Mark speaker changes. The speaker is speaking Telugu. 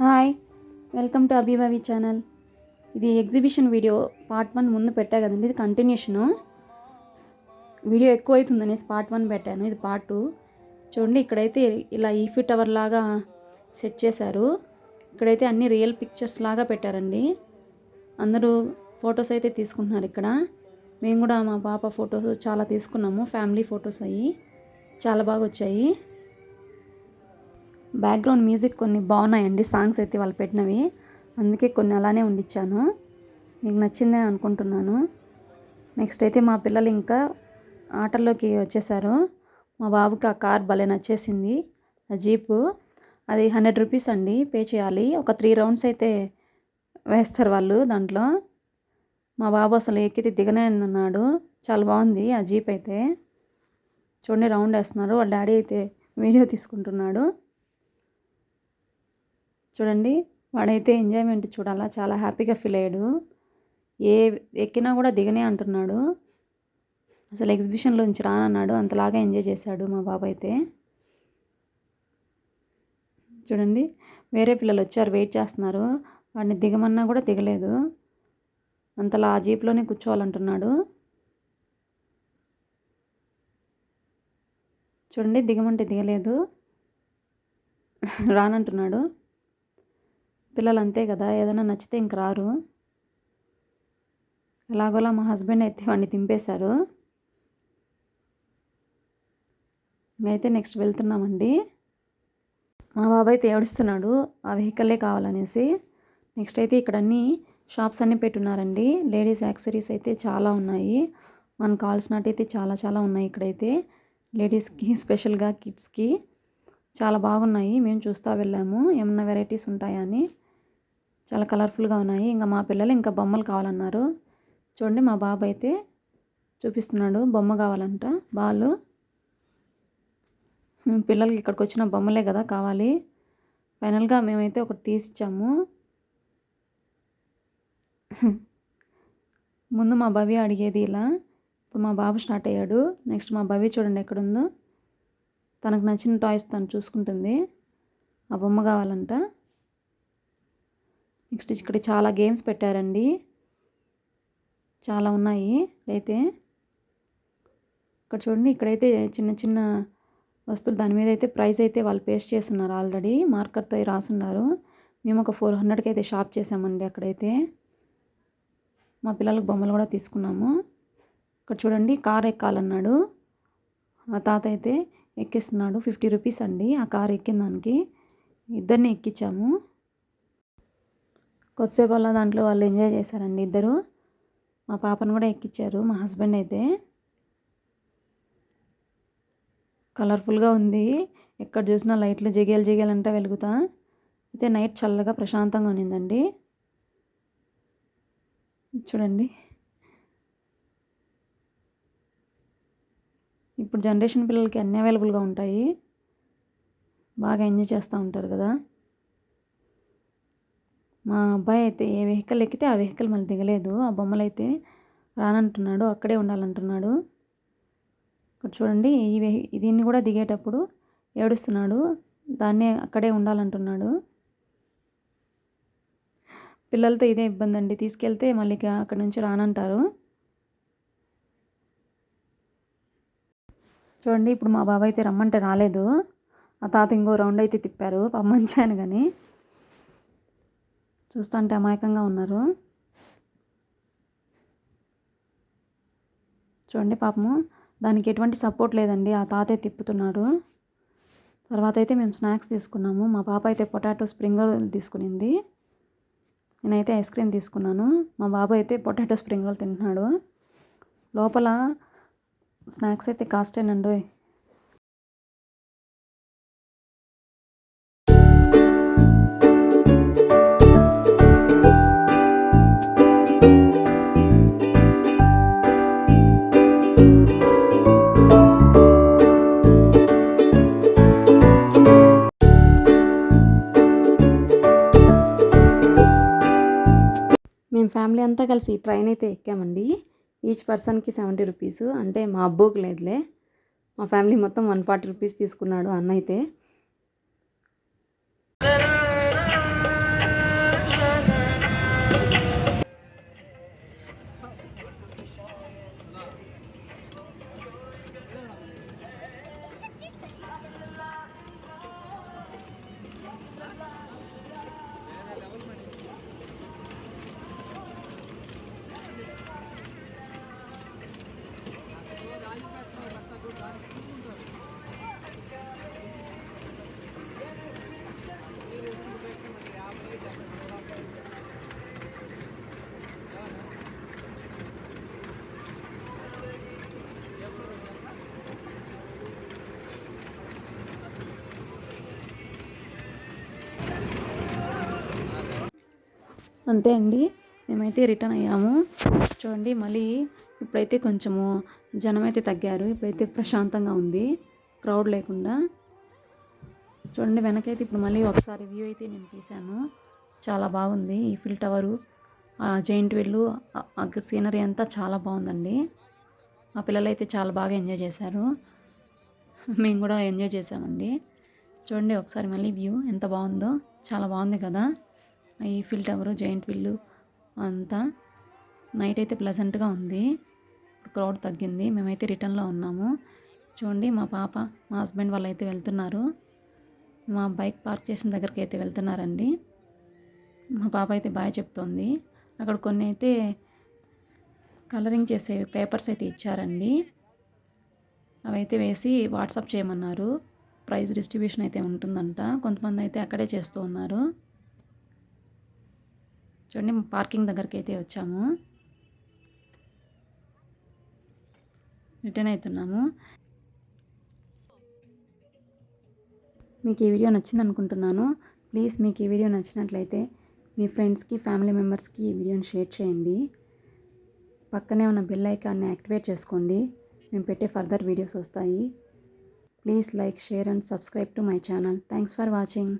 Speaker 1: Hi welcome to Abhibhavi channel. ఇది ఎగ్జిబిషన్ వీడియో పార్ట్ వన్ ముందు పెట్టా కదండి ఇది కంటిన్యూషను. వీడియో ఎక్కువ అవుతుందనేసి పార్ట్ వన్ పెట్టాను ఇది పార్ట్ టూ. చూడండి ఇక్కడైతే ఇలా ఈఫీ టవర్ లాగా సెట్ చేశారు. ఇక్కడైతే అన్ని రియల్ పిక్చర్స్ లాగా పెట్టారండి. అందరూ ఫొటోస్ అయితే తీసుకుంటున్నారు ఇక్కడ. మేము కూడా మా పాప ఫొటోస్ చాలా తీసుకున్నాము ఫ్యామిలీ ఫొటోస్ అయ్యి. చాలా బాగా వచ్చాయి. బ్యాక్గ్రౌండ్ మ్యూజిక్ కొన్ని బాగున్నాయండి సాంగ్స్ అయితే వాళ్ళు పెట్టినవి. అందుకే కొన్ని అలానే ఉండిచ్చాను. మీకు నచ్చిందే అనుకుంటున్నాను. నెక్స్ట్ అయితే మా పిల్లలు ఇంకా ఆటల్లోకి వచ్చేసారు. మా బాబుకి ఆ కార్ భలే నచ్చేసింది ఆ జీపు. అది హండ్రెడ్ రూపీస్ అండి పే చేయాలి. ఒక త్రీ రౌండ్స్ అయితే వేస్తారు వాళ్ళు దాంట్లో. మా బాబు అసలు ఎక్కితే దిగనే అన్నాడు చాలా బాగుంది ఆ జీప్ అయితే. చూడండి రౌండ్ వేస్తున్నారు. వాళ్ళ డాడీ అయితే వీడియో తీసుకుంటున్నాడు. చూడండి వాడైతే ఎంజాయ్మెంట్ చూడాలా చాలా హ్యాపీగా ఫీల్ అయ్యాడు. ఏ ఎక్కినా కూడా దిగనే అంటున్నాడు. అసలు ఎగ్జిబిషన్లోంచి రానన్నాడు అంతలాగా ఎంజాయ్ చేశాడు మా బాబు అయితే చూడండి వేరే పిల్లలు వచ్చారు వెయిట్ చేస్తున్నారు. వాడిని దిగమన్నా కూడా దిగలేదు. అంతలా ఆ జీప్లోనే కూర్చోవాలంటున్నాడు. చూడండి దిగమంటే దిగలేదు. రానంటున్నాడు. పిల్లలు అంతే కదా ఏదైనా నచ్చితే ఇంక రారు. ఎలాగోలా మా హస్బెండ్ అయితే వాడిని తింపేశారు ఇంకైతే నెక్స్ట్ వెళ్తున్నామండి. మా బాబాయ్ అయితే ఏడుస్తున్నాడు ఆ వెహికల్లే కావాలనేసి. నెక్స్ట్ అయితే ఇక్కడ అన్ని షాప్స్ అన్నీ పెట్టున్నారండి. లేడీస్ యాక్సరీస్ అయితే చాలా ఉన్నాయి. మనకు కావాల్సినట్టు అయితే చాలా చాలా ఉన్నాయి ఇక్కడైతే. లేడీస్కి స్పెషల్గా కిడ్స్కి. చాలా బాగున్నాయి. మేము చూస్తూ వెళ్ళాము. ఏమన్నా వెరైటీస్ ఉంటాయా అని. చాలా కలర్ఫుల్గా ఉన్నాయి. ఇంకా మా పిల్లలు ఇంకా బొమ్మలు కావాలన్నారు. చూడండి మా బాబు అయితే చూపిస్తున్నాడు. బొమ్మ కావాలంట. బాలు పిల్లలకి ఇక్కడికి వచ్చిన బొమ్మలే కదా కావాలి. ఫైనల్గా మేమైతే ఒకటి తీసిచ్చాము. ముందు మా భవి అడిగేది ఇలా. ఇప్పుడు మా బాబు స్టార్ట్ అయ్యాడు. నెక్స్ట్ మా భవి చూడండి ఎక్కడుందో. తనకు నచ్చిన టాయ్స్ తను చూసుకుంటుంది. ఆ బొమ్మ కావాలంట. నెక్స్ట్ ఇక్కడ చాలా గేమ్స్ పెట్టారండి. చాలా ఉన్నాయి. అయితే ఇక్కడ చూడండి ఇక్కడైతే చిన్న చిన్న వస్తువులు దాని మీద అయితే ప్రైస్ అయితే వాళ్ళు పేస్ట్ చేస్తున్నారు ఆల్రెడీ. మార్కర్తో రాసున్నారు. మేము ఒక ఫోర్ హండ్రెడ్కి అయితే షాప్ చేసామండి అక్కడైతే. మా పిల్లలకు బొమ్మలు కూడా తీసుకున్నాము. ఇక్కడ చూడండి కార్ ఎక్కాలన్నాడు. ఆ తాత అయితే ఎక్కిస్తున్నాడు. ఫిఫ్టీ రూపీస్ అండి. ఆ కార్ ఎక్కిన దానికి ఇద్దరిని ఎక్కించాము. కొద్దిసేపు అలా దాంట్లో వాళ్ళు ఎంజాయ్ చేశారండి ఇద్దరు. మా పాపను కూడా ఎక్కించారు మా హస్బెండ్ అయితే. కలర్ఫుల్గా ఉంది. ఎక్కడ చూసినా లైట్లు జిగేలు జిగేలంటే వెలుగుతా. అయితే నైట్ చల్లగా ప్రశాంతంగా ఉన్నిందండి. చూడండి. ఇప్పుడు జనరేషన్ పిల్లలకి అన్నీ అవైలబుల్గా ఉంటాయి. బాగా ఎంజాయ్ చేస్తూ ఉంటారు కదా. మా అబ్బాయి అయితే ఏ వెహికల్ ఎక్కితే ఆ వెహికల్ మళ్ళీ దిగలేదు. ఆ బొమ్మలు అయితే రానంటున్నాడు అక్కడే ఉండాలంటున్నాడు. ఇక్కడ చూడండి ఈ వెహి దీన్ని కూడా దిగేటప్పుడు ఏడుస్తున్నాడు. దాన్నే అక్కడే ఉండాలంటున్నాడు. పిల్లలతో ఇదే ఇబ్బంది అండి తీసుకెళ్తే మళ్ళీ అక్కడ నుంచి రానంటారు. చూడండి ఇప్పుడు మా బాబాయ్ అయితే రమ్మంటే రాలేదు. ఆ తాత ఇంకో రౌండ్ అయితే తిప్పారు. పంపించాను కానీ. చూస్తుంటే అమాయకంగా ఉన్నారు. చూడండి పాపము దానికి ఎటువంటి సపోర్ట్ లేదండి. ఆ తాతే తిప్పుతున్నారు తర్వాత అయితే మేము స్నాక్స్ తీసుకున్నాము. మా పాప అయితే పొటాటో స్ప్రింగర్ తీసుకునింది. నేనైతే ఐస్ క్రీమ్ తీసుకున్నాను. మా బాబు అయితే పొటాటో స్ప్రింగర్ తింటున్నాడు. లోపల స్నాక్స్ అయితే కాస్టేనండి మేము ఫ్యామిలీ అంతా కలిసి ట్రైన్ అయితే ఎక్కామండి. ఈచ్ పర్సన్కి సెవెంటీ రూపీస్. అంటే మా అబ్బోకి లేదులే. మా ఫ్యామిలీ మొత్తం వన్ ఫార్టీ రూపీస్ తీసుకున్నాడు అన్న అయితే అంతే అండి. మేమైతే రిటర్న్ అయ్యాము. చూడండి మళ్ళీ ఇప్పుడైతే కొంచెము జనం అయితే తగ్గారు. ఇప్పుడైతే ప్రశాంతంగా ఉంది. క్రౌడ్ లేకుండా. చూడండి వెనకైతే ఇప్పుడు మళ్ళీ ఒకసారి వ్యూ అయితే నేను తీశాను. చాలా బాగుంది. ఈ ఫిల్ టవరు ఆ జైంట్ వీళ్ళు ఆ సీనరీ అంతా చాలా బాగుందండి. మా పిల్లలు అయితే చాలా బాగా ఎంజాయ్ చేశారు. మేము కూడా ఎంజాయ్ చేసామండి చూడండి ఒకసారి మళ్ళీ వ్యూ ఎంత బాగుందో. చాలా బాగుంది కదా. ఈ ఫిల్ టవరు జైంట్ విల్లు అంతా నైట్ అయితే ప్లజెంట్గా ఉంది. క్రౌడ్ తగ్గింది. మేమైతే రిటర్న్లో ఉన్నాము. చూడండి మా పాప మా హస్బెండ్ వాళ్ళు అయితే వెళ్తున్నారు. మా బైక్ పార్క్ చేసిన దగ్గరికి అయితే వెళ్తున్నారండి. మా పాప అయితే బాగా చెప్తోంది. అక్కడ కొన్ని అయితే కలరింగ్ చేసే పేపర్స్ అయితే ఇచ్చారండి. అవైతే వేసి వాట్సాప్ చేయమన్నారు. ప్రైజ్ డిస్ట్రిబ్యూషన్ అయితే ఉంటుందంట. కొంతమంది అయితే అక్కడే చేస్తూ ఉన్నారు. చూడండి పార్కింగ్ దగ్గరికి అయితే వచ్చాము. రిటర్న్ అవుతున్నాము. మీకు ఈ వీడియో నచ్చింది అనుకుంటున్నాను ప్లీజ్ మీకు ఈ వీడియో నచ్చినట్లయితే మీ ఫ్రెండ్స్కి ఫ్యామిలీ మెంబర్స్కి ఈ వీడియోని షేర్ చేయండి. పక్కనే ఉన్న బెల్ ఐకాన్ని యాక్టివేట్ చేసుకోండి. మేము పెట్టే ఫర్దర్ వీడియోస్ వస్తాయి. Please like share and subscribe to my channel. Thanks for watching.